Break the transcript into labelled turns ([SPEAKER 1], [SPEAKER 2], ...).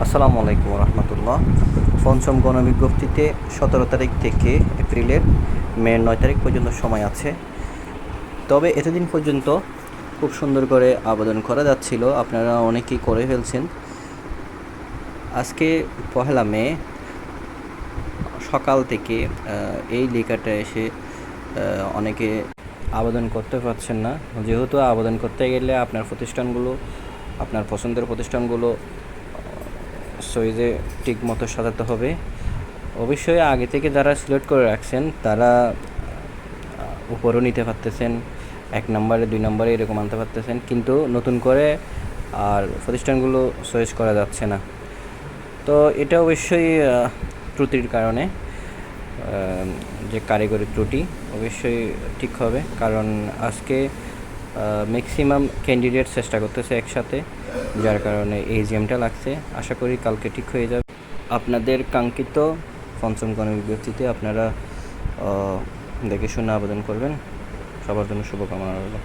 [SPEAKER 1] আসসালামু আলাইকুম রহমতুল্লাহ। পঞ্চম গণবিজ্ঞপ্তিতে সতেরো তারিখ থেকে এপ্রিলের মে নয় তারিখ পর্যন্ত সময় আছে। তবে এতদিন পর্যন্ত খুব সুন্দর করে আবেদন করা যাচ্ছিল, আপনারা অনেকেই করে ফেলছেন। আজকে পহেলা মে, সকাল থেকে এই লেখাটা এসে অনেকে আবেদন করতে পারছেন না। যেহেতু আবেদন করতে গেলে আপনার প্রতিষ্ঠানগুলো, আপনার পছন্দের প্রতিষ্ঠানগুলো সইজে ঠিক মতো সাজাতে হবে। অবশ্যই আগে থেকে যারা সিলেক্ট করে রাখছেন, তারা উপরও নিতে পারতেছেন, এক নম্বরে, দুই নম্বরে এরকম আনতে পারতেছেন, কিন্তু নতুন করে আর প্রতিষ্ঠানগুলো সয়েজ করা যাচ্ছে না। তো এটা অবশ্যই ত্রুটির কারণে যে কারিগরি ত্রুটি, অবশ্যই ঠিক হবে। কারণ আজকে ম্যাক্সিমাম ক্যান্ডিডেট চেষ্টা করতেছে একসাথে। যার কারণে এই জ্যামটা লাগছে। আশা করি কালকে ঠিক হয়ে যাবে। আপনাদের কাঙ্ক্ষিত পঞ্চম গণবিজ্ঞপ্তিতে আপনারা দেখে শুনে আবেদন করবেন। সবার জন্য শুভকামনা রইল।